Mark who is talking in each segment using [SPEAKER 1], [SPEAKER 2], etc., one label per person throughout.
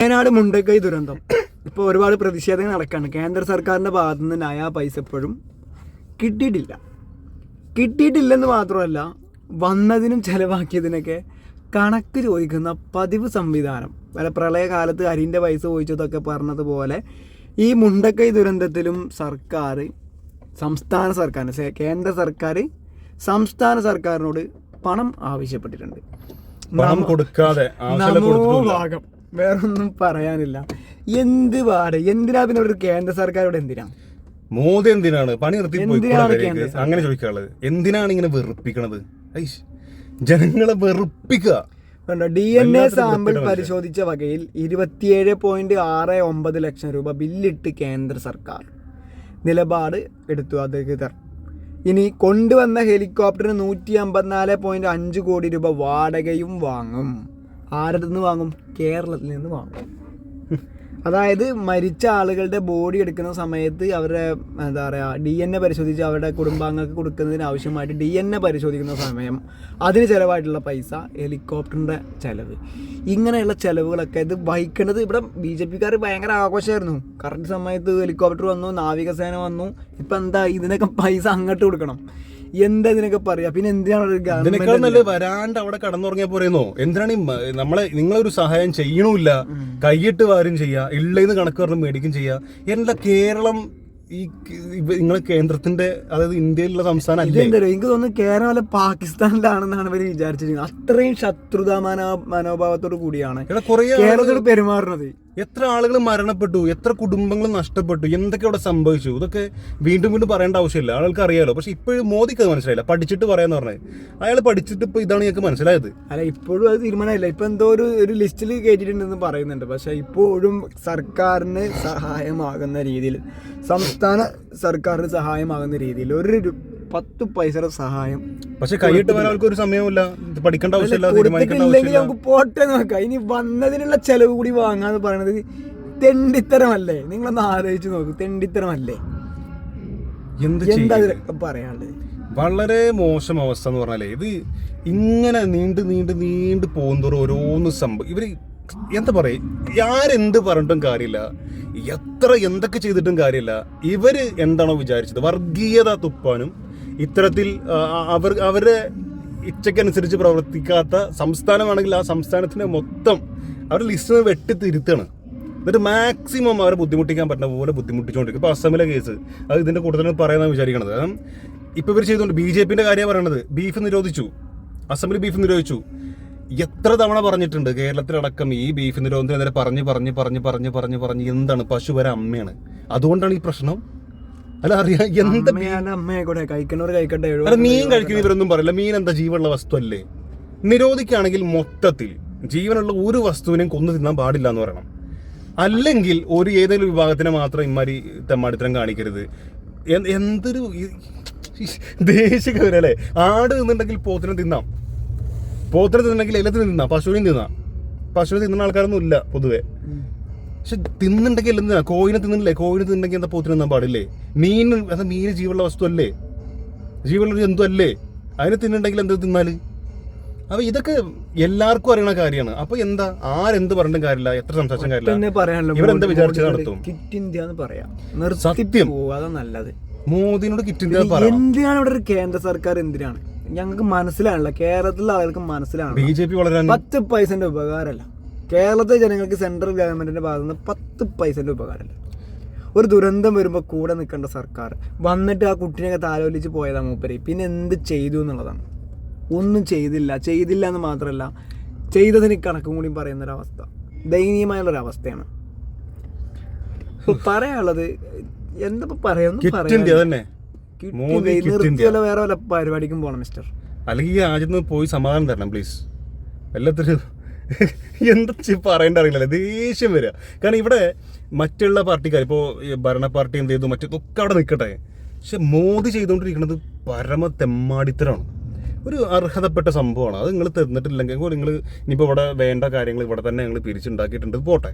[SPEAKER 1] വയനാട് മുണ്ടക്കൈ ദുരന്തം. ഇപ്പോൾ ഒരുപാട് പ്രതിഷേധങ്ങൾ നടക്കുകയാണ് കേന്ദ്ര സർക്കാരിന്റെ ഭാഗത്തു നിന്ന് നയാ പൈസ എപ്പോഴും കിട്ടിയിട്ടില്ല. കിട്ടിയിട്ടില്ലെന്ന് മാത്രമല്ല വന്നതിനും ചിലവാക്കിയതിനൊക്കെ കണക്ക് ചോദിക്കുന്ന പതിവ് സംവിധാനം. വല്ല പ്രളയകാലത്ത് അരിന്റെ പൈസ ചോദിച്ചതൊക്കെ പറഞ്ഞതുപോലെ ഈ മുണ്ടക്കൈ ദുരന്തത്തിലും സർക്കാർ സംസ്ഥാന സർക്കാർ കേന്ദ്ര സർക്കാർ സംസ്ഥാന സർക്കാരിനോട് പണം ആവശ്യപ്പെട്ടിട്ടുണ്ട്.
[SPEAKER 2] പണം കൊടുക്കാതെ
[SPEAKER 1] ഭാഗം. വേറൊന്നും പറയാനില്ല. എന്ത് പാട്? എന്തിനാ പിന്നെ ഒരു കേന്ദ്ര സർക്കാർ ഇവിടെ എന്തിനാ?
[SPEAKER 2] മോദി എന്തിനാണ്? പണി നിർത്തി? അങ്ങനെ ചോദിക്കാനുള്ളത് എന്തിനാണ് ഇങ്ങനെ വെറുപ്പിക്കണത്? ജനങ്ങളെ വെറുപ്പിക്കുക.
[SPEAKER 1] D N A sample. പരിശോധിച്ച വകയിൽ ഇരുപത്തിയേഴ് പോയിന്റ് ആറ് ഒമ്പത് ലക്ഷം രൂപ ബില്ലിട്ട് കേന്ദ്ര സർക്കാർ നിലപാട് എടുത്തു അധികൃതർ. ഇനി കൊണ്ടുവന്ന ഹെലികോപ്റ്ററിന് നൂറ്റി അമ്പത്തിനാല് പോയിന്റ് അഞ്ച് കോടി രൂപ വാടകയും വാങ്ങും. ആരുടെ നിന്ന് വാങ്ങും? കേരളത്തിൽ നിന്ന് വാങ്ങും. അതായത് മരിച്ച ആളുകളുടെ ബോഡി എടുക്കുന്ന സമയത്ത് അവരുടെ എന്താ പറയുക ഡി എൻ എ പരിശോധിച്ച് അവരുടെ കുടുംബാംഗങ്ങൾക്ക് കൊടുക്കുന്നതിന് ആവശ്യമായിട്ട് ഡി എൻ എ പരിശോധിക്കുന്ന സമയം അതിന് ചിലവായിട്ടുള്ള പൈസ ഹെലികോപ്റ്ററിന്റെ ചിലവ്. ഇങ്ങനെയുള്ള ചിലവുകളൊക്കെ ഇത് വഹിക്കേണ്ടത് ഇവിടെ ബി ജെ പിക്കാർ ഭയങ്കര ആഘോഷമായിരുന്നു കറക്റ്റ് സമയത്ത് ഹെലികോപ്റ്റർ വന്നു നാവികസേന വന്നു. ഇപ്പം എന്താ ഇതിനൊക്കെ പൈസ അങ്ങോട്ട് കൊടുക്കണം? എന്താ ഇതിനൊക്കെ പറയാ? പിന്നെ എന്തിനാണ്
[SPEAKER 2] ഇതിനേക്കാൾ നല്ല വരാണ്ട് അവിടെ കടന്നുറങ്ങിയ പോരെന്നോ? എന്തിനാണ് നമ്മളെ നിങ്ങളൊരു സഹായം ചെയ്യണമില്ല കൈയിട്ട് വാരും ചെയ്യാ. ഇള്ളേന്ന് കണക്ക് പറഞ്ഞ് മേടിക്കും ചെയ്യാ. എന്താ കേരളം ഈ നിങ്ങളെ കേന്ദ്രത്തിന്റെ അതായത് ഇന്ത്യയിലുള്ള സംസ്ഥാനം അല്ലേ?
[SPEAKER 1] എനിക്ക് തോന്നുന്നു കേരളം അല്ല പാകിസ്ഥാനിലാണെന്നാണ് ഇവർ വിചാരിച്ചിരിക്കുന്നത്. അത്രയും ശത്രുതാ മനോ മനോഭാവത്തോട് കൂടിയാണ്
[SPEAKER 2] കേരളത്തിൽ
[SPEAKER 1] കേരളത്തോട് പെരുമാറുന്നത്.
[SPEAKER 2] എത്ര ആളുകൾ മരണപ്പെട്ടു? എത്ര കുടുംബങ്ങൾ നഷ്ടപ്പെട്ടു? എന്തൊക്കെ അവിടെ സംഭവിച്ചു? ഇതൊക്കെ വീണ്ടും വീണ്ടും പറയേണ്ട ആവശ്യമില്ല. ആൾക്ക് അറിയാലോ. പക്ഷെ ഇപ്പോഴും മോദിക്ക് അത് മനസ്സിലായില്ല. പഠിച്ചിട്ട് പറയാന്ന് പറഞ്ഞത് അയാൾ പഠിച്ചിട്ട് ഇപ്പൊ ഇതാണ് ഞങ്ങൾക്ക് മനസ്സിലായത്.
[SPEAKER 1] അല്ല ഇപ്പോഴും അത് തീരുമാനമില്ല. ഇപ്പൊ എന്തോ ഒരു ഒരു ലിസ്റ്റിൽ കയറ്റിയിട്ടുണ്ടെന്ന് പറയുന്നുണ്ട്. പക്ഷെ ഇപ്പോഴും സർക്കാരിന് സഹായമാകുന്ന രീതിയിൽ സംസ്ഥാന സർക്കാരിന് സഹായമാകുന്ന രീതിയിൽ ഒരു പത്ത് പൈസയുടെ സഹായം.
[SPEAKER 2] പക്ഷെ കൈയിട്ട് വരാൻ ഒരു സമയമില്ല പഠിക്കേണ്ട ആവശ്യമില്ല
[SPEAKER 1] കൊടുത്തിട്ടില്ലെങ്കിൽ നമുക്ക് പോട്ടെ നോക്കാം ഇനി വന്നതിനുള്ള ചെലവ് കൂടി വാങ്ങാന്ന് പറയണത് തെണ്ടിത്തരമല്ലേ? നിങ്ങളൊന്ന് ആലോചിച്ച് നോക്കൂ തെണ്ടിത്തരമല്ലേ?
[SPEAKER 2] എന്താ
[SPEAKER 1] പറയാനുള്ളത്?
[SPEAKER 2] വളരെ മോശം അവസ്ഥ എന്ന് പറഞ്ഞാലേ ഇത് ഇങ്ങനെ നീണ്ട് നീണ്ട് നീണ്ട് പോകുന്നതോറും ഓരോന്ന് സംഭവം ഇവർ എന്താ പറയുക ആരെന്ത് പറഞ്ഞിട്ടും കാര്യമില്ല. എത്ര എന്തൊക്കെ ചെയ്തിട്ടും കാര്യമില്ല. ഇവർ എന്താണോ വിചാരിച്ചത്? വർഗീയത തുപ്പാനും ഇത്തരത്തിൽ അവർ അവരുടെ ഇച്ഛയ്ക്കനുസരിച്ച് പ്രവർത്തിക്കാത്ത സംസ്ഥാനമാണെങ്കിൽ ആ സംസ്ഥാനത്തിന്റെ മൊത്തം അവർ ലിസ്റ്റ് വെട്ടി തിരുത്താണ് എന്നിട്ട് മാക്സിമം അവരെ ബുദ്ധിമുട്ടിക്കാൻ പറ്റുന്ന പോലെ ബുദ്ധിമുട്ടിച്ചുകൊണ്ടിരിക്കും. ഇപ്പോൾ അസമിലെ കേസ് അത് ഇതിന്റെ കൂടുതൽ പറയാനാണ് വിചാരിക്കണത്. കാരണം ഇപ്പോൾ ഇവർ ചെയ്തുകൊണ്ട് ബി ജെ പിന്റെ കാര്യം പറയണത് ബീഫ് നിരോധിച്ചു. അസമിൽ ബീഫ് നിരോധിച്ചു. എത്ര തവണ പറഞ്ഞിട്ടുണ്ട് കേരളത്തിലടക്കം ഈ ബീഫ് നിരോധനത്തിനെതിരെ പറഞ്ഞ് പറഞ്ഞ് പറഞ്ഞ് പറഞ്ഞ് പറഞ്ഞ് പറഞ്ഞ് എന്താണ് പശു വരെ അമ്മയാണ്. അതുകൊണ്ടാണ് ഈ പ്രശ്നം? അല്ല അറിയാം എന്താ
[SPEAKER 1] അമ്മയെ കൂടെ കഴിക്കുന്നവർ കഴിക്കട്ടെ
[SPEAKER 2] അല്ല മീൻ കഴിക്കുന്ന ഇവരൊന്നും പറയില്ല. മീൻ എന്താ ജീവനുള്ള വസ്തു അല്ലേ? നിരോധിക്കുകയാണെങ്കിൽ മൊത്തത്തിൽ ജീവനുള്ള ഒരു വസ്തുവിനെയും കൊന്നു തിന്നാൻ പാടില്ല എന്ന് പറയണം. അല്ലെങ്കിൽ ഒരു ഏതെങ്കിലും വിഭാഗത്തിനെ മാത്രം ഇമാരി തെമ്മാടിത്തരം കാണിക്കരുത്. എന്തൊരു ദേശികവരല്ലേ ആട് തിന്നുണ്ടെങ്കിൽ പോത്തിനെ തിന്നാം. പോത്തിനെ തിന്നുണ്ടെങ്കിൽ എല്ലാത്തിനും തിന്നാം. പശുവിനും തിന്നാം. പശുവിനെ തിന്നുന്ന ആൾക്കാരൊന്നും ഇല്ല പൊതുവെ. പക്ഷെ തിന്നുണ്ടെങ്കിൽ എല്ലാം തിന്നാം കോയിനെ തിന്നില്ലേ കോയിനെ തിന്നുണ്ടെങ്കിൽ എന്താ പോത്തിന് തിന്നാൻ പാടില്ലേ? മീൻ അത് മീൻ ജീവുള്ള വസ്തു അല്ലേ ജീവുള്ള ജന്തു അല്ലേ അതിനെ തിന്നുണ്ടെങ്കിൽ എന്ത് തിന്നാൽ? അപ്പൊ ഇതൊക്കെ എല്ലാവർക്കും അറിയണ കാര്യമാണ്. അപ്പൊ എന്താ? ആരെന്ത് പറഞ്ഞിട്ടും കാര്യമില്ല. എത്ര സംസാരിച്ചും കാര്യമില്ല. ഇവരെന്താ വിചാരിച്ചത് നടത്തും?
[SPEAKER 1] കിറ്റ് ഇന്ത്യ എന്ന് പറയാം.
[SPEAKER 2] സത്യം.
[SPEAKER 1] നല്ലത്.
[SPEAKER 2] മോദിനോട് കിറ്റിന്റെ പറ.
[SPEAKER 1] എന്തിനാണ് ഇവിടെ ഒരു കേന്ദ്ര സർക്കാർ എന്തിനാണ്? ഞങ്ങൾക്ക് മനസ്സിലാണല്ലോ. കേരളത്തിലെ ആളുകൾക്ക് മനസ്സിലാണ്
[SPEAKER 2] ബി ജെ പി വളരെ
[SPEAKER 1] പത്ത് പൈസന്റെ ഉപകാരമല്ല. കേരളത്തിലെ ജനങ്ങൾക്ക് സെൻട്രൽ ഗവൺമെന്റിന്റെ ഭാഗത്ത് നിന്ന് പത്ത് പൈസന്റെ ഉപകാരമില്ല ഒരു ദുരന്തം വരുമ്പോൾ കൂടെ നിൽക്കേണ്ട സർക്കാർ. വന്നിട്ട് ആ കുട്ടീനെയൊക്കെ താലോലിച്ച് പോയതാണ് മൂപ്പര്. പിന്നെ എന്ത് ചെയ്തു എന്നുള്ളതാണ്. ഒന്നും ചെയ്തില്ല. ചെയ്തില്ല എന്ന് മാത്രമല്ല ചെയ്തതിന് കണക്കും കൂടി പറയുന്നൊരവസ്ഥ. ദയനീയമായുള്ളൊരവസ്ഥയാണ് ഇപ്പൊ പറയാനുള്ളത് എന്താ ഇപ്പൊ പറയാ? ഒന്നും
[SPEAKER 2] കിറ്റ് ഇന്ത്യ
[SPEAKER 1] പറയാനില്ല.
[SPEAKER 2] തന്നെ.
[SPEAKER 1] Kit
[SPEAKER 2] Modi
[SPEAKER 1] India.
[SPEAKER 2] കിറ്റ്
[SPEAKER 1] നിർത്തി
[SPEAKER 2] ഇന്ത്യ.
[SPEAKER 1] വല്ല വേറെ വല്ല പരിപാടിക്കും പോകണം മിസ്റ്റർ
[SPEAKER 2] അല്ലെങ്കിൽ ഈ രാജ്യത്ത് പോയി സമാധാനം തരണം പ്ലീസ് എല്ലാത്തിനും എന്താ പറയേണ്ട അറിയില്ല. ദേഷ്യം വരിക കാരണം ഇവിടെ മറ്റുള്ള പാർട്ടിക്കാർ ഇപ്പോൾ ഭരണ പാർട്ടി എന്ത് ചെയ്തു മറ്റൊക്കെ അവിടെ നിൽക്കട്ടെ പക്ഷെ മോദി ചെയ്തുകൊണ്ടിരിക്കുന്നത് പരമ തെമ്മാടിത്തരമാണ് ഒരു അർഹതപ്പെട്ട സംഭവമാണ്. അത് നിങ്ങൾ തന്നിട്ടില്ലെങ്കിൽ നിങ്ങൾ ഇനിയിപ്പോൾ ഇവിടെ വേണ്ട കാര്യങ്ങൾ ഇവിടെ തന്നെ ഞങ്ങൾ പിരിച്ചുണ്ടാക്കിയിട്ടുണ്ട്. പോട്ടെ.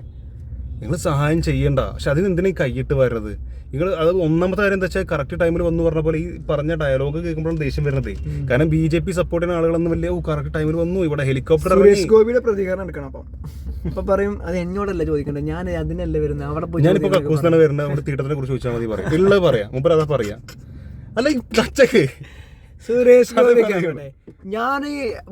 [SPEAKER 2] നിങ്ങൾ സഹായം ചെയ്യേണ്ട. പക്ഷെ അതിന് എന്തിനാ ഈ കൈയിട്ട് വരുന്നത് നിങ്ങൾ അത് ഒന്നാമത്തെ കാര്യം എന്താ വെച്ചാൽ കറക്റ്റ് ടൈമിൽ വന്നു പറഞ്ഞ പോലെ ഈ പറഞ്ഞ ഡയലോഗ് കേൾക്കുമ്പോഴാണ് ദേഷ്യം വരുന്നത്. കാരണം ബി ജെ പി സപ്പോർട്ട് ചെയ്യുന്ന ആളുകളൊന്നും വലിയ കറക്റ്റ് ടൈമിൽ വന്നു. ഇവിടെ ഹെലികോപ്റ്റർ
[SPEAKER 1] ഗോപിയുടെ പ്രതികരണം എടുക്കണം അപ്പം. അപ്പൊ പറയും അത് എന്നോടല്ല ചോദിക്കണ്ടേ? ഞാൻ അതിനല്ലേ വരുന്നത് അവിടെ പോയി
[SPEAKER 2] ഞാനിപ്പോ
[SPEAKER 1] കക്കൂസ്
[SPEAKER 2] കക്കൂസിനാണ് വരുന്നത്. അവിടെ തീട്ടത്തിനെ കുറിച്ച് ചോദിച്ചാൽ മതി പറയാം. ഉള്ളത് പറയാം. മുമ്പ് അതാ പറയാം. അല്ല ഈ
[SPEAKER 1] സുരേഷ് ഗോപി ഞാൻ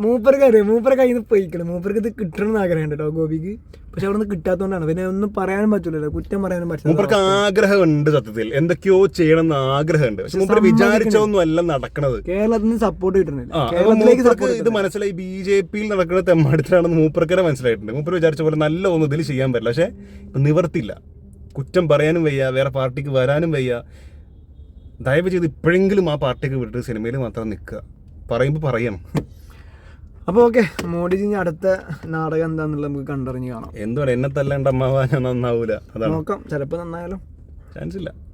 [SPEAKER 1] മൂപ്പർക്ക് അറിയാം മൂപ്പരെ കയ്യിൽ നിന്ന് പോയിക്കണം. മൂപ്പർക്ക് ഇത് കിട്ടണം എന്ന് ആഗ്രഹമുണ്ട് കേട്ടോ ഗോപിക്ക്. പക്ഷെ അവിടെ നിന്ന് കിട്ടാത്തതുകൊണ്ടാണ് പിന്നെ ഒന്നും പറയാനും പറ്റൂലല്ലോ കുറ്റം പറയാനും പറ്റില്ല
[SPEAKER 2] ആഗ്രഹം ഉണ്ട് സത്യത്തിൽ. എന്തൊക്കെയോ ചെയ്യണം എന്ന് ആഗ്രഹമുണ്ട്. പക്ഷെ മൂപ്പർ വിചാരിച്ചൊന്നും അല്ല നടക്കണത്.
[SPEAKER 1] കേരളത്തിൽ നിന്ന് സപ്പോർട്ട് കിട്ടുന്നില്ല കേരളത്തിലേക്ക്
[SPEAKER 2] ഇത് മനസ്സിലായി ബി ജെ പിയിൽ നടക്കുന്ന തെമ്മാടത്തിലാണെന്ന് മൂപ്പർക്കരെ മനസ്സിലായിട്ടുണ്ട്. മൂപ്പർ വിചാരിച്ച പോലെ നല്ല ഒന്നും ഇതിൽ ചെയ്യാൻ പറ്റില്ല. പക്ഷെ ഇപ്പൊ നിവർത്തില്ല. കുറ്റം പറയാനും വയ്യ വേറെ പാർട്ടിക്ക് വരാനും വയ്യ. ദയവ് ചെയ്ത് ഇപ്പോഴെങ്കിലും ആ പാർട്ടിക്ക് വിട്ടിട്ട് സിനിമയിൽ മാത്രം നിൽക്കുക. പറയുമ്പോൾ പറയണം.
[SPEAKER 1] അപ്പോൾ ഓക്കെ മോഡിജി അടുത്ത നാടകം എന്താന്നുള്ളത് നമുക്ക് കണ്ടറിഞ്ഞ് കാണാം.
[SPEAKER 2] എന്തുവാണ്? എന്നെ തല്ലാണ്ട് അമ്മാവാ നന്നാവൂല.
[SPEAKER 1] നോക്കാം. ചിലപ്പോൾ നന്നായാലും?
[SPEAKER 2] ചാൻസ് ഇല്ല.